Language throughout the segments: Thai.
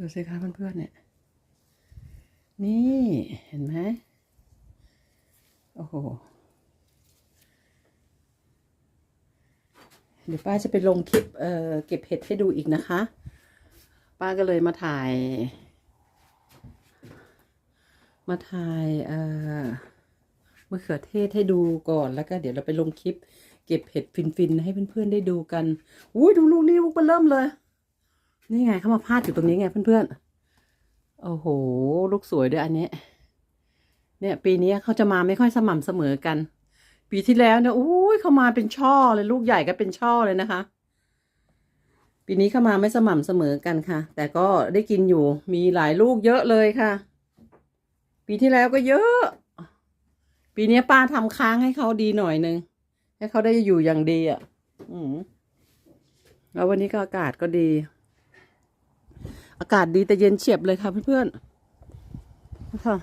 ดูสิคะเพื่อนๆเนี่ย นี่เห็นไหมโอ้โห เดี๋ยวป้าจะไปลงคลิปเอ่อเก็บเห็ดให้ดูอีกนะคะ ป้าก็เลยมาถ่าย มาถ่ายเอ่อมะเขือเทศให้ดูก่อนแล้วก็เดี๋ยวเราไปลงคลิป เก็บเห็ดฟินๆให้เพื่อนๆได้ดูกันอุ้ยดูลูกนี้ลูกมันเริ่มเลย นี่ไงเขามาพาดอยู่ตรงนี้ไงเพื่อนๆ โอ้โห ลูกสวยด้วยอันนี้ เนี่ย ปีนี้เขาจะมาไม่ค่อยสม่ำเสมอกัน ปีที่แล้วเนี่ยอุ้ยเขามาเป็นช่อเลยลูกใหญ่ก็เป็นช่อเลยนะคะ ปีนี้เข้ามาไม่สม่ำเสมอกันค่ะ แต่ก็ได้กินอยู่ มีหลายลูกเยอะเลยค่ะ ปีที่แล้วก็เยอะ ปีนี้ป้าทำค้างให้เขาดีหน่อยนึง ให้เขาได้อยู่อย่างดีอะ อืมแล้ววันนี้ก็อากาศก็ดี อากาศดีแต่เย็นเฉียบเลยค่ะเพื่อนๆค่ะ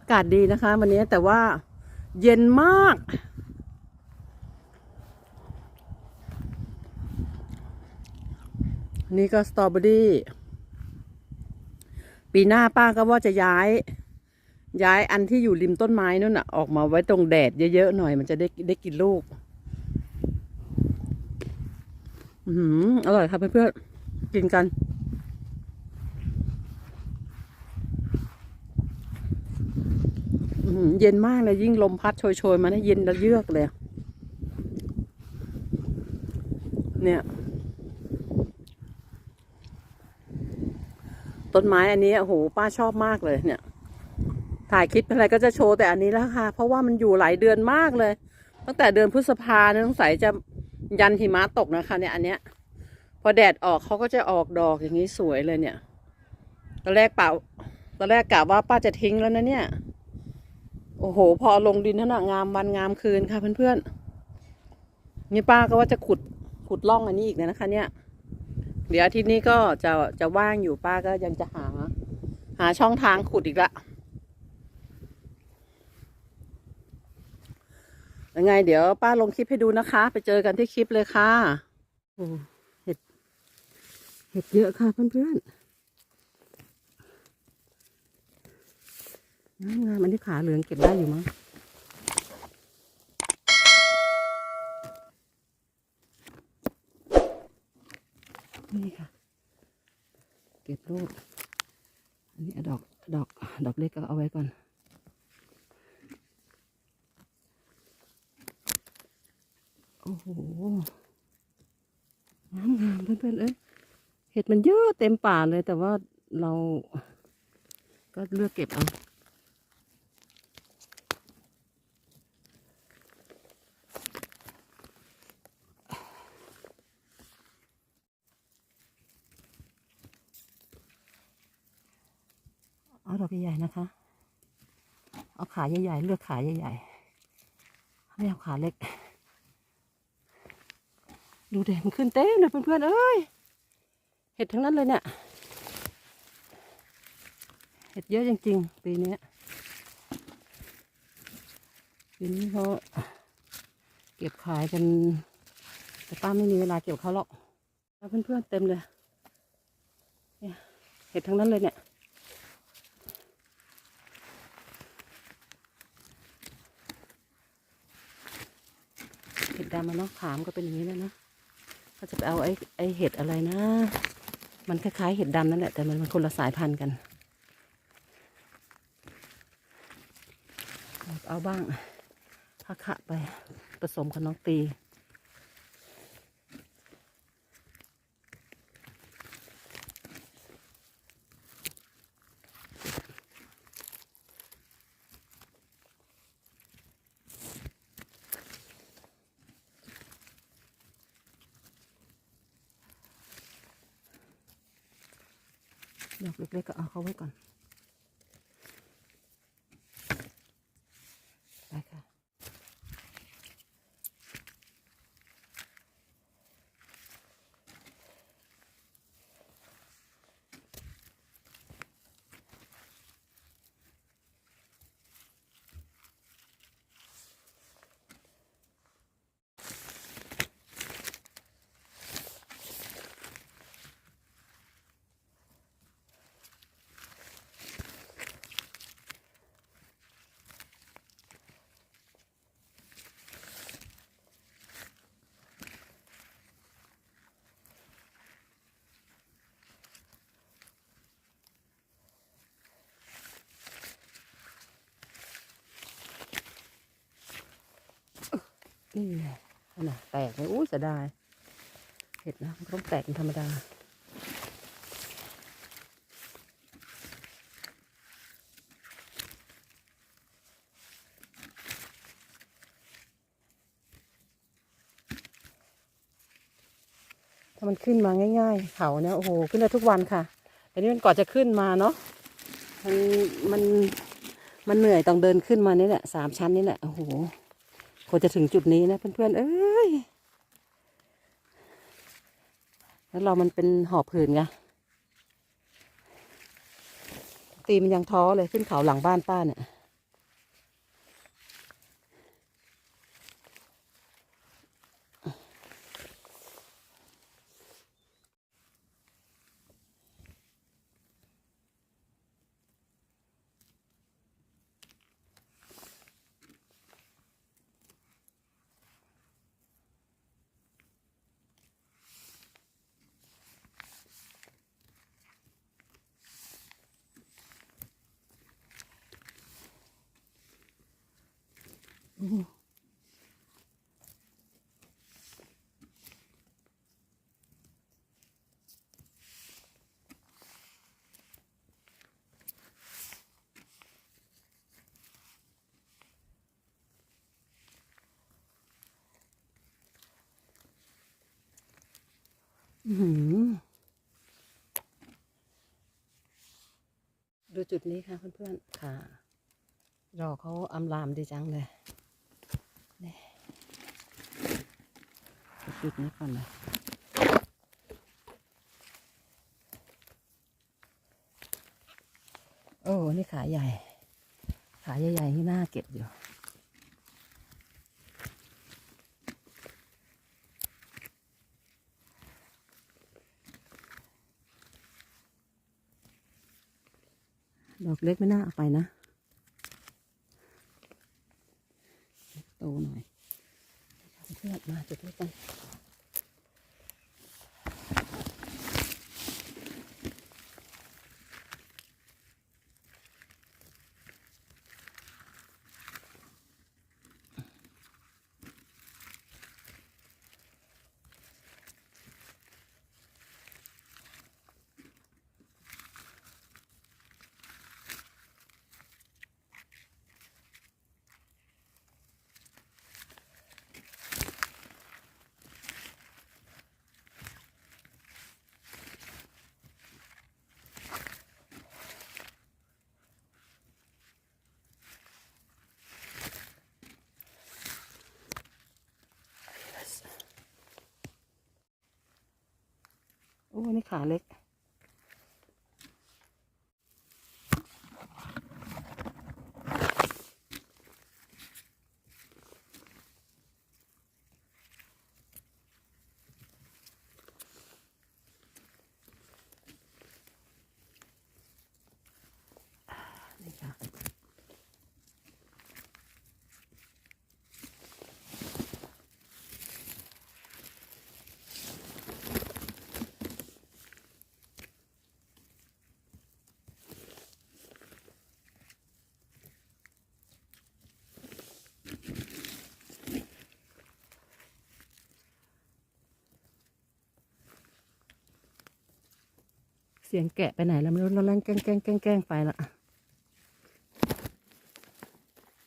อากาศดีนะคะ วันนี้แต่ว่าเย็นมาก นี่ก็สตรอเบอรี่ปีหน้าป้าก็ว่าจะย้าย ย้ายอันที่อยู่ริมต้นไม้นู่นน่ะ ออกมาไว้ตรงแดดเยอะๆหน่อย มันจะได้ได้กินลูก อือหือร่อยค่ะเพื่อนๆกินกัน เย็นมากเลยยิ่งลมพัดโชยๆมาเนี่ยเย็นระเยือกเลย เนี่ยต้นไม้อันนี้โอ้โหป้าชอบมากเลยเนี่ย ถ่ายคลิปอะไรก็จะโชว์แต่อันนี้แล้วค่ะ เพราะว่ามันอยู่หลายเดือนมากเลย ตั้งแต่เดือนพฤษภาเนี่ยสงสัยจะ ยันหิมะตกนะคะ เนี่ย อันเนี้ย พอแดดออกเขาก็จะออกดอกอย่างนี้สวยเลยเนี่ยตอนแรกเปล่าตอนแรกกะว่าป้าจะทิ้งแล้วนะเนี่ย โอ้โห พอลงดินนั่นนะงามวันงามคืนค่ะเพื่อนๆนี่ป้าก็ว่าจะขุดขุดร่องอันนี้อีกนะคะ เนี่ย เดี๋ยวอาทิตย์นี้ก็จะจะว่างอยู่ป้าก็ยังจะหา หาช่องทางขุดอีกละ ยังไง เดี๋ยวป้าลงคลิปให้ดูนะคะ ไปเจอกันที่คลิปเลยค่ะโอ้เห็ด เห็ดเยอะค่ะเพื่อนๆงามงามอันนี้ขาเหลืองเก็บได้อยู่มั้งนี่ค่ะ เก็บลูกอันนี้อดอกดอกดอกเล็กก็เอาไว้ก่อน โอ้โหงามงามเพื่อนๆเอ้ยเห็ดมันเยอะเต็มป่าเลยแต่ว่าเราก็เลือกเก็บเอาเอาดอกใหญ่ๆนะคะ เอาขาใหญ่ๆ เลือกขาใหญ่ๆ ไม่เอาขาเล็ก ดูเด็มันขึ้นเต็มเลยเพื่อนๆเอ้ยเห็ดทั้งนั้นเลยเนี่ยเห็ดเยอะจริงๆปีนี้ปีนี้เขาเก็บขายกัน แต่ป้าไม่มีเวลาเก็บเขาหรอกเพื่อนๆเต็มเลยเนี่ยเห็ดทั้งนั้นเลยเนี่ยเห็ดดำมันเนาะขามก็เป็นอย่างนี้แล้วนะ เขาจะไปเอาไอ้ไอ้เห็ดอะไรนะ มันคล้ายๆ เห็ดดำนั่นแหละแต่มันมันคนละสายพันธุ์กัน เอาบ้างพักขะไปผสมกับน้องตี ดอกเล็กๆก็เอาเขาไว้ก่อน นี่ไงน่ะแตกเลยอุ้ยเสียดายเห็ดนะมันต้องแตกเป็นธรรมดาถ้ามันขึ้นมาง่าย ๆ เขาเนี่ยโอ้โหขึ้นได้ทุกวันค่ะแต่นี่มันก่อนจะขึ้นมาเนาะมันมันมันเหนื่อยต้องเดินขึ้นมานี่แหละสามชั้นนี่แหละโอ้โห กว่าจะถึงจุดนี้นะเพื่อนๆเอ้ย แล้วเรามันเป็นหอบผืนไง ตีมันยังท้อเลยขึ้นเขาหลังบ้านป้าเนี่ย ดูจุดนี้ค่ะเพื่อนๆ ค่ะ ดอกเขาอำลามดีจังเลยนี่ดู จุดนี้ก่อนนะโอ้นี่ขาใหญ่ ขาใหญ่ๆนี่น่าเก็บอยู่ดอกเล็กไม่น่าเอาไปนะ โตหน่อย เพื่อนมาจุดเล็กกัน อ้นี่ขาเล็ก นี่ค่ะ เสียงแกะไปไหนแล้วไม่รู้เราแรงแกล้งแกล้งแกล้งแกล้งไปละ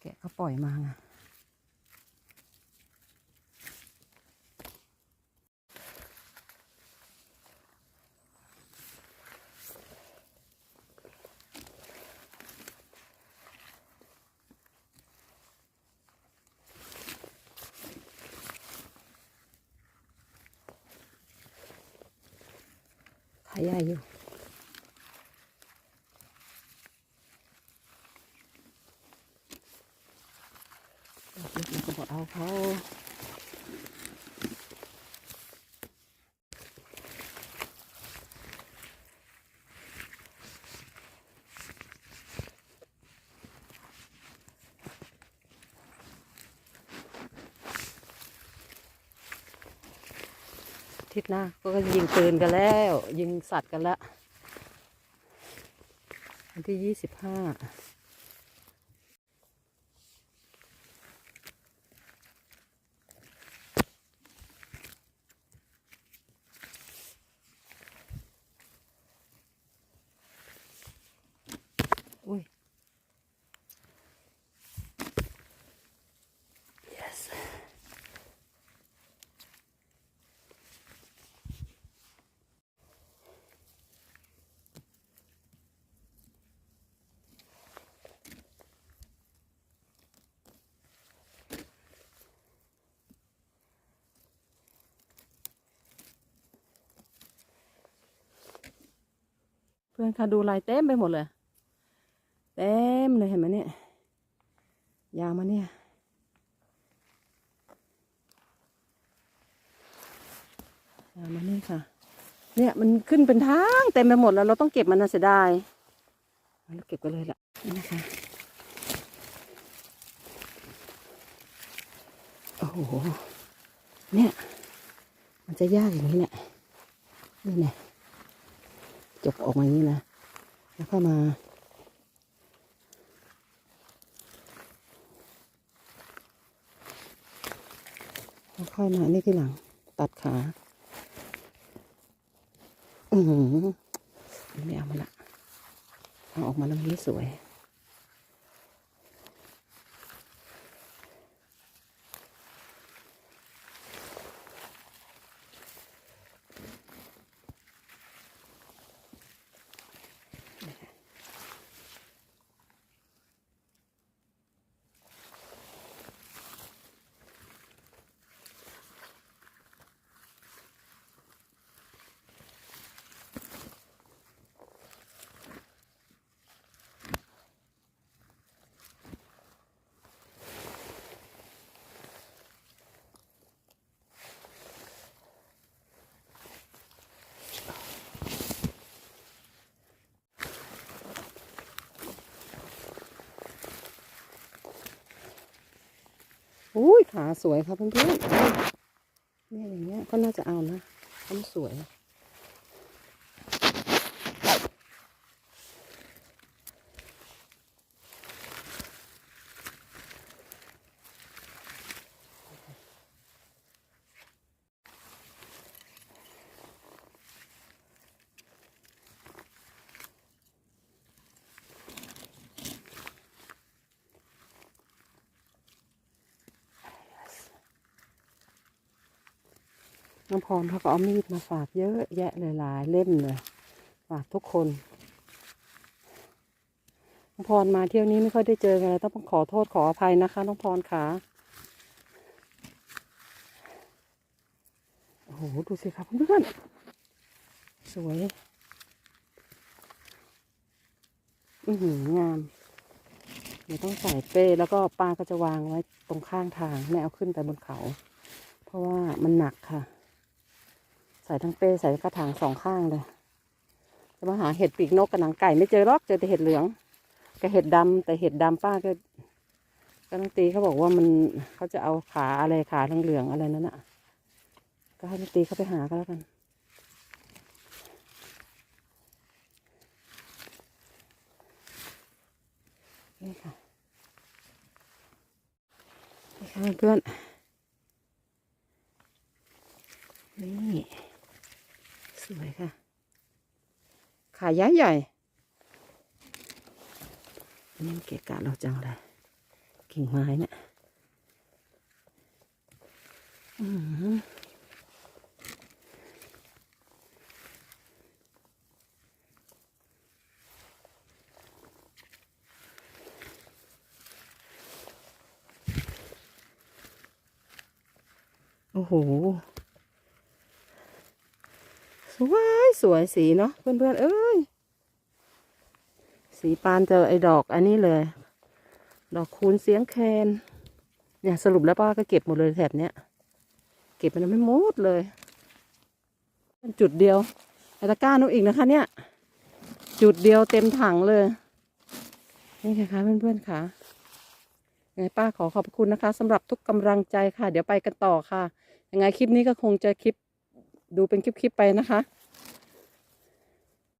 แกะเขาปล่อยมาไงขาย ทิตย์หน้าก็ยิงปืนกันแล้ว ยิงสัตว์กันละวันที่ยี่สิบห้าอุ้ย พื่อนๆค่ะดูลายเต็มไปหมดเลย เต็มเลยเห็นไหมเนี่ย ยาวมาเนี่ย ยาวมานี่ค่ะ เนี่ยมันขึ้นเป็นทางเต็มไปหมดแล้ว เราต้องเก็บมันนะเสียดายเราเก็บกันเลยล่ะนี่นะคะ โอ้โห เนี่ย มันจะยากอย่างนี้เนี่ยนี่เนี่ย จกออกมาอย่างนี้นะ แล้วก็มามาค่อยมานี่ที่หลัง ตัดขาอือหือไม่เอามาละเอาออกมาแล้วมันไม่สวย อุ้ยขาสวยครับเพื่อนๆเนี่ยอย่างเงี้ยก็น่าจะเอานะเพราะมันสวย น้องพรเขาก็เอามีดมาฝากเยอะแยะเลยหลายเล่มเลย ฝากทุกคนน้องพรมาเที่ยวนี้ไม่ค่อยได้เจอกันเลยต้องขอโทษขออภัยนะคะ น้องพรขาโอ้โหดูสิครับเพื่อนสวย อือหืองาม เดี๋ยวต้องใส่เป้แล้วก็ป้าก็จะวางไว้ตรงข้างทางไม่เอาขึ้นไปบนเขา เพราะว่ามันหนักค่ะ ใส่ทั้งเป้ใส่กระถางสองข้างเลย จะมาหาเห็ดปีกนกกับหนังไก่ไม่เจอหรอกเจอแต่เห็ดเหลืองกับเห็ดดำแต่เห็ดดำป้าก็ก็ต้องตีเขาบอกว่ามันเขาจะเอาขาอะไรขาทั้งเหลืองๆอะไรนั่นน่ะก็ให้น้องตีเขาไปหาก็แล้วกันนี่ค่ะนี่ค่ะเพื่อนนี่ สวยค่ะ ขาย้ายใหญ่นนี้มันเกะกะเราจังเลยกิ่งไม้เนี่ยโอ้โห สวย สวยสีเนาะเพื่อนๆเอ้ย สีปานเจอไอ้ดอกอันนี้เลย ดอกคูณเสียงแคนเนี่ยสรุปแล้วป้าก็เก็บหมดเลยแถบเนี้ย เก็บมันไม่หมดเลยมันจุดเดียวไอ้ตะกร้านู้นอีกนะคะเนี่ย จุดเดียวเต็มถังเลย นี่ค่ะเพื่อนๆค่ะยังไงป้าขอขอบคุณนะคะสำหรับทุกกำลังใจค่ะ เดี๋ยวไปกันต่อค่ะ ยังไงคลิปนี้ก็คงจะคลิปดูเป็นคลิปๆไปนะคะ